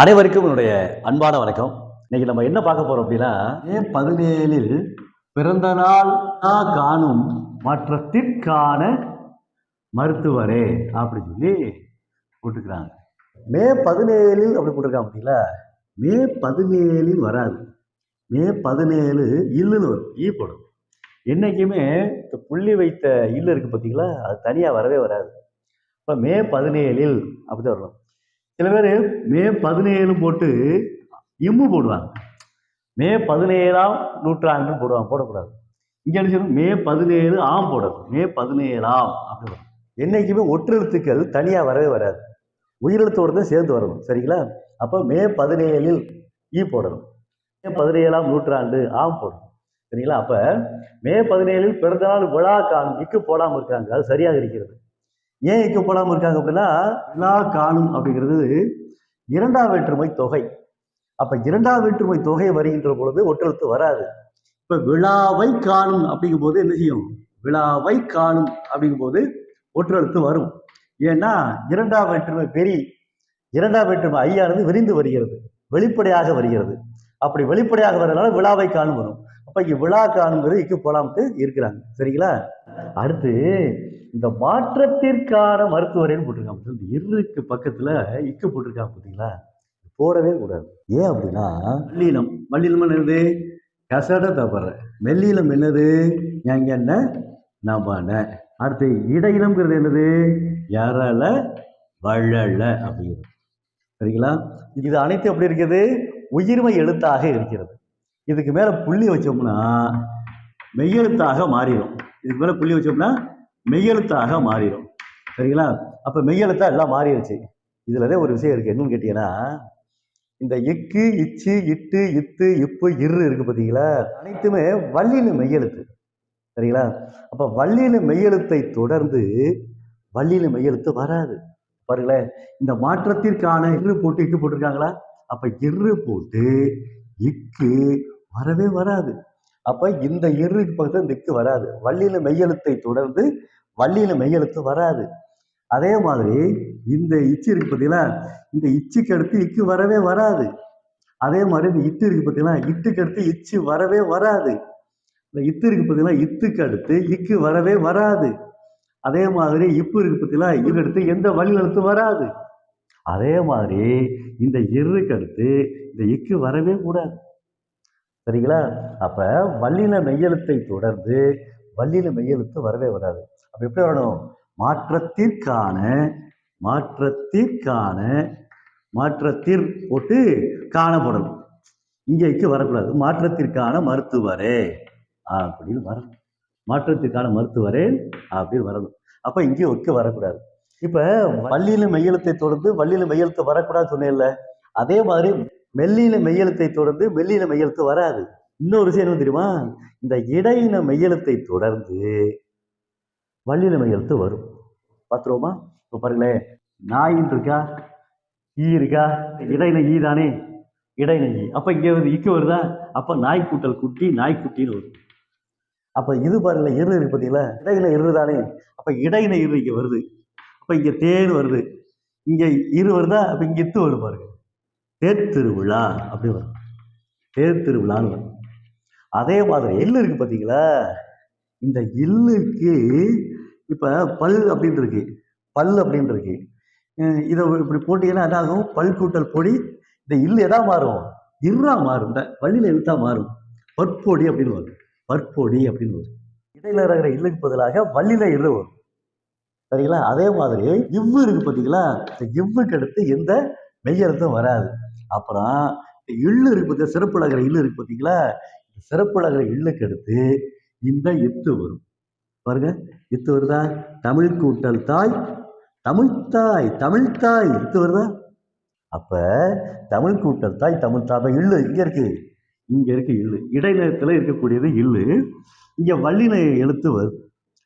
அனைவருக்கும் என்னுடைய அன்பான வணக்கம். இன்னைக்கு நம்ம என்ன பார்க்க போறோம் அப்படின்னா மே பதினேழில் பிறந்த நாள் காணும் மாற்றத்திற்கான மருத்துவரே அப்படி சொல்லி போட்டுக்கிறாங்க. மே பதினேழில் அப்படி போட்டிருக்காங்க அப்படிங்களா மே பதினேழில் வராது. மே பதினேழு இல்லுன்னு வரும் ஈ போடும். என்றைக்குமே இந்த புள்ளி வைத்த இல்லு இருக்குது பார்த்தீங்களா? அது தனியாக வரவே வராது. இப்போ மே பதினேழில் அப்படி தான் வரலாம் சில பேர் மே பதினேழு போட்டு இம்மு போடுவாங்க. மே பதினேழாம் நூற்றாண்டுன்னு போடுவாங்க. போடக்கூடாது. இங்கே என்ன மே பதினேழு ஆம் போடணும். மே பதினேழாம் அப்படி என்றைக்குமே ஒற்றெழுத்துக்கள் தனியாக வரவே வராது. உயிரெழுத்தோடு தான் சேர்ந்து வரணும். சரிங்களா? அப்போ மே பதினேழில் ஈ போடணும். மே பதினேழாம் நூற்றாண்டு ஆம் போடணும். சரிங்களா? அப்போ மே பதினேழில் பிறந்த நாள் விழா காணும் இக்கு போடாமல் இருக்காங்க. அது சரியாக இருக்கிறது. ஏன் இக்கு இருக்காங்க அப்படின்னா விழா காணும் அப்படிங்கிறது இரண்டாம் வேற்றுமை தொகை. அப்ப இரண்டாம் வேற்றுமை தொகை வருகின்ற பொழுது ஒற்றெழுத்து வராது. இப்ப விழாவை காணும் அப்படிங்கும் போது என்ன செய்யும்? விழாவை காணும் அப்படிங்கும் போது ஒற்றெழுத்து வரும். ஏன்னா இரண்டாம் வேற்றுமை பெரி இரண்டாம் வேற்றுமை ஐயானது விரிந்து வருகிறது. வெளிப்படையாக வருகிறது. அப்படி வெளிப்படையாக வர்றதுனால விழாவை காணும் வரும். அப்ப இங்க விழா காணுங்கிறது இக்கு போலாம்ட்டு இருக்கிறாங்க. சரிங்களா? அடுத்து இந்த மாற்றத்திற்கான மருத்துவரேன்னு போட்டிருக்காங்க. இந்த இருக்கு பக்கத்துல இக்கு போட்டிருக்காங்க பார்த்தீங்களா போடவே கூடாது. ஏன் அப்படின்னா மல்லீலம் மல்லீலம் என்னது? கசட தவற. மெல்லீலம் என்னது? எங்க என்ன? நபன அடுத்து இடையிலம்ங்கிறது என்னது? யாரால வள்ளல அப்படிங்கிறது. சரிங்களா? இது அனைத்தும் எப்படி இருக்குது? உயிர்மை எழுத்தாக இருக்கிறது. இதுக்கு மேல புள்ளி வச்சோம்னா மெய்யெழுத்தாக மாறிடும். இதுக்கு மேலே புள்ளி வச்சோம்னா மெய்யெழுத்தாக மாறிடும். சரிங்களா? அப்போ மெய்யெழுத்தா எல்லாம் மாறிடுச்சு இதுலதான் ஒரு விஷயம் இருக்குது என்னன்னு கேட்டீங்கன்னா இந்த இக்கு இச்சு இட்டு இத்து இப்பு இரு இருக்கு பார்த்தீங்களா அனைத்துமே வள்ளின மெய்யெழுத்து. சரிங்களா? அப்போ வள்ளின மெய்யெழுத்தை தொடர்ந்து வள்ளின மெய்யெழுத்து வராது. பாருங்களேன். இந்த மாற்றத்திற்கான இரு போட்டு இட்டு போட்டிருக்காங்களா? அப்போ இரு போட்டு இக்கு வரவே வராது. அப்ப இந்த இருக்கு பக்கத்துல திக்கு வராது. வள்ளியில மெய்யெழுத்தை தொடர்ந்து வள்ளியில மெய்யெழுத்து வராது. அதே மாதிரி இந்த இச்சு இருக்கு பார்த்தீங்களா இந்த இச்சுக்கு அடுத்து இக்கு வரவே வராது. அதே மாதிரி இந்த இட்டு இருக்கு பார்த்தீங்களா இட்டுக்கு அடுத்து இச்சு வரவே வராது. இந்த இத்து இருக்கு பார்த்தீங்கன்னா இத்துக்கு அடுத்து இக்கு வரவே வராது. அதே மாதிரி இப்பு இருக்கு பார்த்தீங்களா இதுக்கு அடுத்து எந்த வழி வராது. அதே மாதிரி இந்த இருக்கு அடுத்து இந்த இக்கு வரவே கூடாது. சரிங்களா? அப்ப வல்லின மெய்யெழுத்தை தொடர்ந்து வல்லின மெய்யெழுத்து வரவே வராது. அப்ப எப்படி வரணும்? மாற்றத்திற்கான மாற்றத்திற்கான மாற்றத்திற் போட்டு காணப்படணும் இங்கேக்கு வரக்கூடாது. மாற்றத்திற்கான மருத்துவரே. அப்படின்னு வரணும். மாற்றத்திற்கான மருத்துவரே அப்படின்னு வரணும். அப்ப இங்கே ஒக்க வரக்கூடாது. இப்ப வள்ளியில மெய்யெழுத்தை தொடர்ந்து வள்ளியில மெய்யெழுத்து வரக்கூடாதுன்னு சொன்னேன்ல அதே மாதிரி மெல்லின மெய்யெழுத்தை தொடர்ந்து மெல்லின மெய்யெழுத்து வராது. இன்னொரு விஷயம் என்ன தெரியுமா? இந்த இடையின மெய்யெழுத்தை தொடர்ந்து வள்ளின மெய்யெழுத்து வரும். பார்த்துருவோமா? இப்போ பாருங்களேன் நாயின் இருக்கா? ஈ இருக்கா? இடையின ஈ தானே? இடையின ஈ. அப்போ இங்கே வந்து இக்கு வருதா? அப்போ நாய் கூட்டல் குட்டி நாய்க்குட்டின்னு வரும். அப்போ இது பாருங்களா இரு இருக்கு பார்த்தீங்களா இடையின இரு தானே? அப்போ இடையின இரு இங்கே வருது. அப்போ இங்கே தேன் வருது. இங்கே இரு வருதா? அப்போ இங்கே இத்து வரும் பாருங்க. தேர் திருவிழா அப்படி வரும். தேர் திருவிழான்னு வரும். அதே மாதிரி எள்ளு இருக்கு பார்த்தீங்களா இந்த இல்லுக்கு இப்போ பல் அப்படின்னு இருக்கு. பல் அப்படின்னு இருக்கு. இதை இப்படி போட்டீங்கன்னா என்னாகும் பல் கூட்டல் பொடி. இந்த இல்லு எதா மாறும்? இருறா மாறும். இந்த வள்ளியில் எழுத்தா மாறும். பற்பொடி அப்படின்னு வரும். பற்பொடி அப்படின்னு வரும். இடையில இருக்கிற இல்லுக்கு பதிலாக வள்ளியில இரு வரும். சரிங்களா? அதே மாதிரி இவ்வு இருக்கு பார்த்தீங்களா இந்த இவ்வுக்கு அடுத்து எந்த மெய்யெழுத்தும் வராது. அப்புறம் இந்த இல்லு இருக்கு பார்த்தீங்க சிறப்புலகிற இல்லு இருக்கு பார்த்தீங்களா இந்த சிறப்புலகிற இல்லுக்கு அடுத்து இந்த இத்து வரும். பாருங்க இத்து வருதா? தமிழ் கூட்டல் தாய் தமிழ்த்தாய் தமிழ்த்தாய் எத்து இத்து வருதா? அப்ப தமிழ் கூட்டல் தாய் தமிழ் தாய் அப்ப இல்லு இங்க இருக்கு. இங்க இருக்கு இல்லு. இடைநிலத்துல இருக்கக்கூடியது இல்லு. இங்க வள்ளின எழுத்து வருது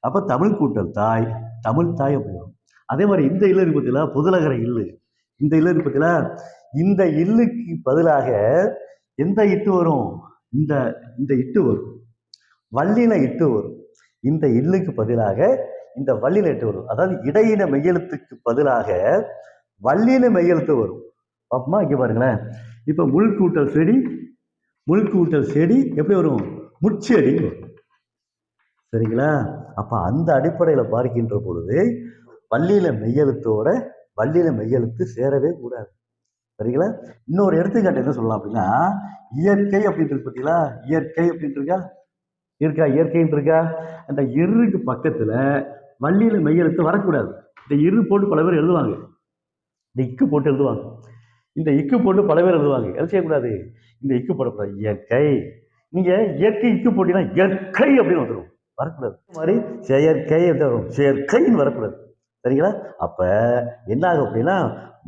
அப்ப தமிழ் கூட்டல் தாய் தமிழ் தாய் அப்படி வரும். அதே மாதிரி இந்த இல்லு இருக்கு பார்த்தீங்களா புதுலகர இல்லு. இந்த இல்லு இருக்கு பார்த்தீங்களா இந்த இல்லுக்கு பதிலாக எந்த இட்டு வரும்? இந்த இந்த இட்டு வரும். வள்ளின இட்டு வரும். இந்த இல்லுக்கு பதிலாக இந்த வள்ளின இட்டு வரும். அதாவது இடையின மெய்யெழுத்துக்கு பதிலாக வள்ளின மெய்யெழுத்து வரும். பாப்போமா இங்கே பாருங்களேன். இப்போ முள்கூட்டல் செடி முள்கூட்டல் செடி எப்படி வரும்? முச்செடி வரும். சரிங்களா? அப்போ அந்த அடிப்படையில் பார்க்கின்ற பொழுது வள்ளியில மெய்யெழுத்தோட வள்ளியில் மெய்யெழுத்து சேரவே கூடாது. சரிங்களா? இன்னொரு எடுத்துக்காட்டு என்ன சொல்லலாம் அப்படின்னா இயற்கை அப்படின்ட்டு பார்த்தீங்களா? இயற்கை அப்படின்ட்டு இருக்கா? இருக்கா இயற்கைன்னு இருக்கா அந்த இருக்கு பக்கத்தில் வள்ளியில் மெய்யெழுத்து வரக்கூடாது. இந்த இரு போட்டு பல பேர் எழுதுவாங்க. இந்த இக்கு போட்டு எழுதுவாங்க. இந்த இக்கு போட்டு பல பேர் எழுதுவாங்க. எது செய்யக்கூடாது? இந்த இக்கு போடக்கூடாது. இயற்கை. நீங்கள் இயற்கை இக்கு போட்டிங்கன்னா இயற்கை அப்படின்னு வந்துடும் வரக்கூடாது. மாதிரி செயற்கை அப்படின்னு வரும். செயற்கைன்னு வரக்கூடாது. சரிங்களா? அப்போ என்ன ஆகும் அப்படின்னா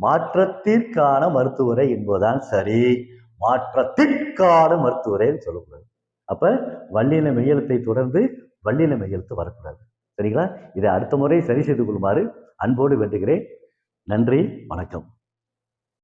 மாற்றத்திற்கான மருத்துவரை என்பதுதான் சரி. மாற்றத்திற்கான மருத்துவரைன்னு சொல்லக்கூடாது. அப்போ வள்ளின மெய்யெழுத்தை தொடர்ந்து வள்ளின மெய்யெழுத்து வரக்கூடாது. சரிங்களா? இதை அடுத்த முறை சரி செய்து கொள்ளுமாறு அன்போடு வேண்டுகிறேன். நன்றி வணக்கம்.